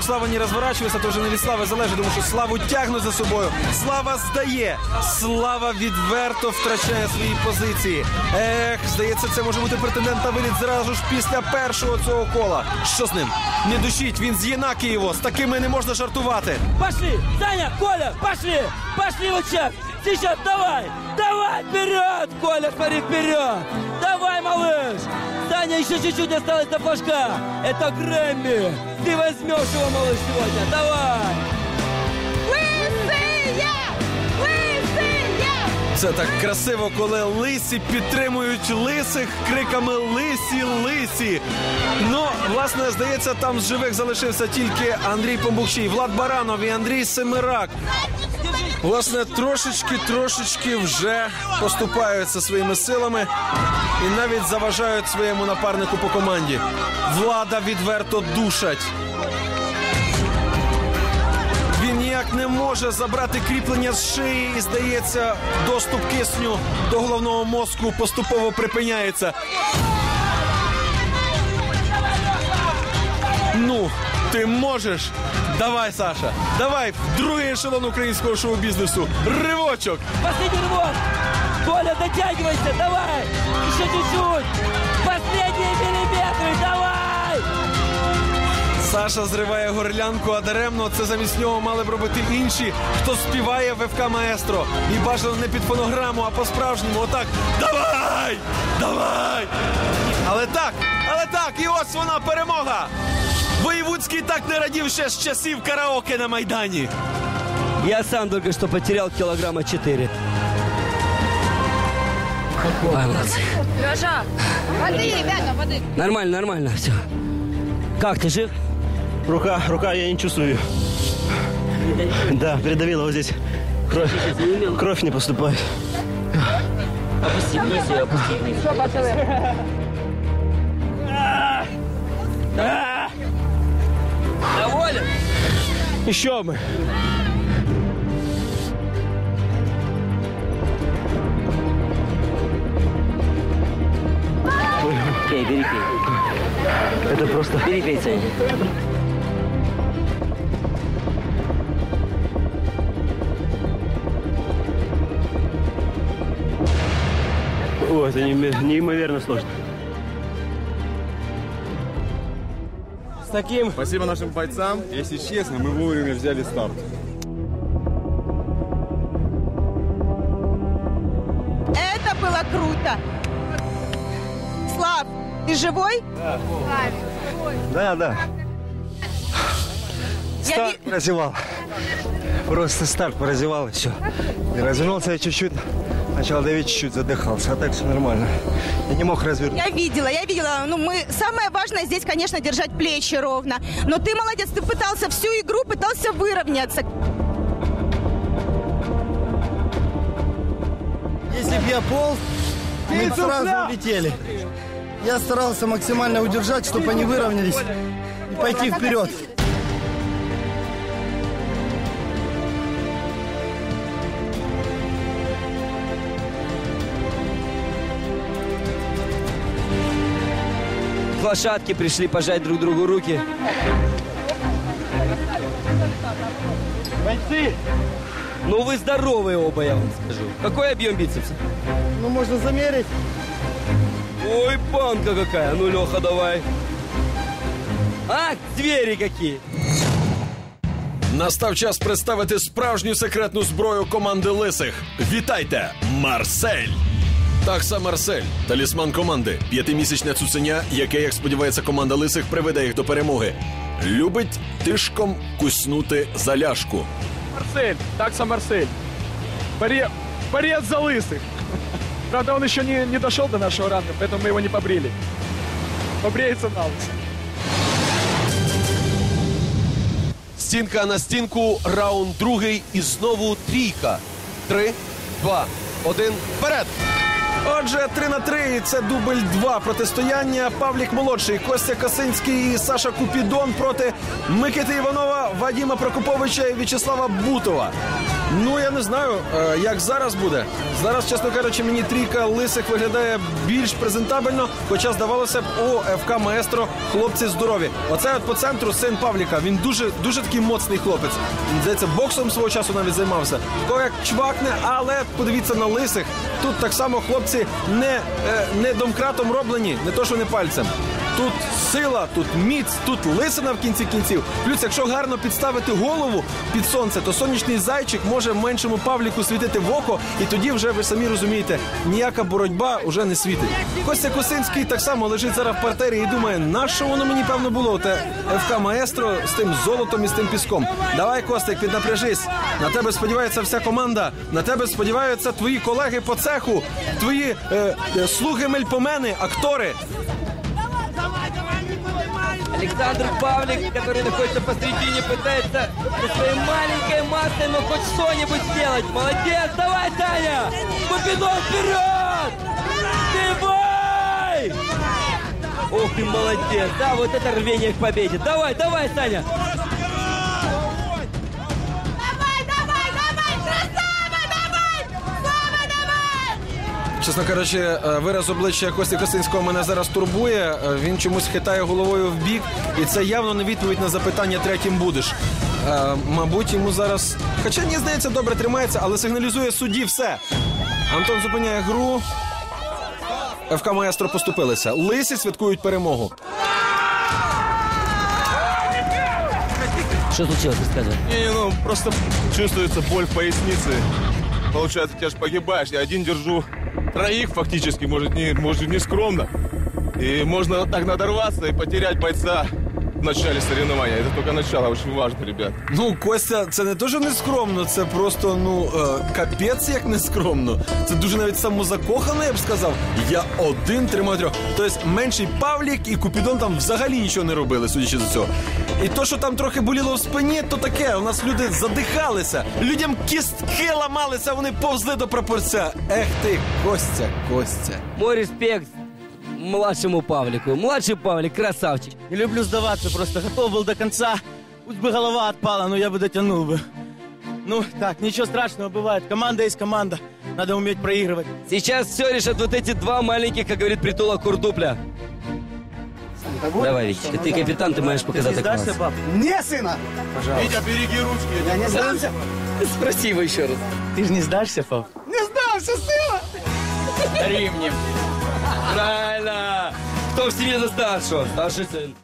поперек Слава не розворачується, то вже не від Слави залежить, тому що Славу тягнуть за собою. Слава здає. Слава відверто втрачає свої позиції. Ех, здається, це може бути претендент на виліт зразу ж після першого цього кола. Що з ним? Не душіть, він з Єнакієво. З такими не можна жартувати. Пошли! Саня, Коля, пошли! Пошли вот сейчас! Сейчас, давай! Давай, вперед! Коля, смотри, вперед! Давай, малыш! Саня, еще чуть-чуть осталось до флажка! Это Грэмми! Ты возьмешь его, малыш, сегодня! Давай! Це так красиво, коли лисі підтримують лисих криками лисі, лисі. Ну, власне, здається, там з живих залишився тільки Андрій Помбукчий, Влад Баранов і Андрій Семирак. Власне, трошечки, трошечки вже поступаються своїми силами і навіть заважають своєму напарнику по команді. Влада відверто душать. Не може забрати кріплення з шиї, і здається, доступ кисню до головного мозку поступово припиняється. Ну, ти можеш. Давай, Саша, давай в другий ешелон українського шоу-бізнесу. Ривочок. Последний рывок! Коля, дотягивайся, давай! Еще чуть-чуть! Последние миллиметры, давай! Саша зриває горлянку, а даремно це замість нього мали б робити інші, хто співає в ФК Маестро. І бажано не під фонограму, а по-справжньому. Отак. Давай! Давай! Але так, але так, і ось вона перемога! Воєвудський так не радів ще з часів караоке на Майдані. Я сам только что потерял килограмма 4. Ой, молодцы. Леша, воды, ребята, воды. Нормально, нормально, все. Как, ты жив? Рука, рука, я не чувствую. Да, придавила вот здесь. Кровь, кровь не поступает. Опусти вниз и опусти вниз. Доволен? Еще мы. Пей, бери, пей. Это просто... Бери, пей, Саня. О, это неимо- неимоверно сложно. С таким Спасибо нашим бойцам. Если честно, мы вовремя взяли старт. Это было круто. Слав, ты живой? Да, да. Я Старт ви- прозевал. Просто старт прозевал и все. И развернулся я чуть-чуть, начал давить, чуть-чуть задыхался. А так все нормально. Я не мог развернуться. Я видела, я видела. Ну, мы самое важное здесь, конечно, держать плечи ровно. Но ты молодец, ты пытался всю игру, пытался выровняться. Если бы я полз, мы бы сразу улетели. Я старался максимально удержать, чтобы они выровнялись и пойти вперед. Лошадки пришли пожать друг другу руки. Бойцы, Ну вы здоровые оба, я вам скажу. Какой объем бицепса? ну можно замерить. Ой, панка какая. Ну, Леха, давай. А, звери какие. Настав час представити справжню секретну зброю команди лисих. Вітайте, Марсель! Так сам Марсель, талісман команди, п'ятимісячне цуценя, яке, як сподівається, команда лисих приведе їх до перемоги. Любить тишком куснути заляшку. Марсель, такса Марсель. Боре- Борец за лысых. Правда, он еще не, не дошел до нашего ранга, поэтому мы его не побрили. Побреется на лысо. Стінка на стінку, раунд другий і знову трійка. Три, два, один, вперед! Отже, 3 на 3 – це дубль 2 протистояння. Павлік Молодший, Костя Косинський і Саша Купідон проти Микити Іванова, Вадіма Прокоповича і В'ячеслава Бутова. Ну я не знаю, е, як зараз буде. Зараз, чесно кажучи, мені трійка лисих виглядає більш презентабельно, хоча здавалося б, о, ФК Маестро, хлопці здорові. Оце от по центру син Павліка. Він дуже дуже такий моцний хлопець. Він, Здається, боксом свого часу навіть займався. То як чвакне, але подивіться на лисих. Тут так само хлопці не, е, не домкратом роблені, не то що не пальцем. Тут сила, тут міць, тут лисина в кінці кінців. Плюс, якщо гарно підставити голову під сонце, то сонячний зайчик може меншому Павліку світити в око, і тоді вже ви самі розумієте, ніяка боротьба вже не світить. Костя Косинський так само лежить зараз в партері і думає, на що воно мені певно було? Те ФК Маестро з тим золотом і з тим піском. Давай, Костик, піднапряжись. На тебе сподівається вся команда. На тебе сподіваються твої колеги по цеху, твої е, е, слуги мельпомени, актори. Александр Павлик, который находится посредине, пытается со своей маленькой массой, но хоть что-нибудь сделать. Молодец, давай, Таня! Купидон вперед! Давай! Ох ты молодец, да, вот это рвение к победе. Давай, давай, Таня! Чесно кажучи, е, вираз обличчя Кості Косинського мене зараз турбує. Е, Він чомусь хитає головою в бік, і це явно не відповідь на запитання третім будеш. Е, мабуть, йому зараз. Хоча ні, здається, добре тримається, але сигналізує судді все. Антон зупиняє гру. ФК Маестро поступилися. Лисі святкують перемогу. Что случилось, рассказывай. Не, ну просто чувствуется боль в пояснице. Получается, ты же погибаешь. Я один держу троих фактически, может не, может не скромно. И можно так надорваться и потерять бойца в начале соревнования. Это только начало, очень важно, ребят. Ну, Костя, це не дуже нескромно, це просто ну е, капець як нескромно. Це дуже навіть самозакохано, я б сказав. Я один тримаю трьох. Тобто менший Павлік і Купідон там взагалі нічого не робили, судячи з цього. І то, що там трохи боліло в спині, то таке. У нас люди задихалися. Людям кістки ламалися, вони повзли до пропорця. Ех ти, Костя, Костя. Мой респект младшему Павлику. Младший Павлик, красавчик. Не люблю сдаваться, просто готов был до конца. Пусть бы голова отпала, но я бы дотянул бы. Ну, так, ничего страшного бывает. Команда есть команда. Надо уметь проигрывать. Сейчас все решат вот эти два маленьких, как говорит притула Курдупля. Давай, Витечка, ты капитан, ты можешь показать пап? Не, сына! Витя, береги ручки. Я не сдамся! Спроси его еще раз. Ты же не сдашься, пап? Не сдамся, сына! Римнем. Правильно. Кто в семье за старшего? Старший сын.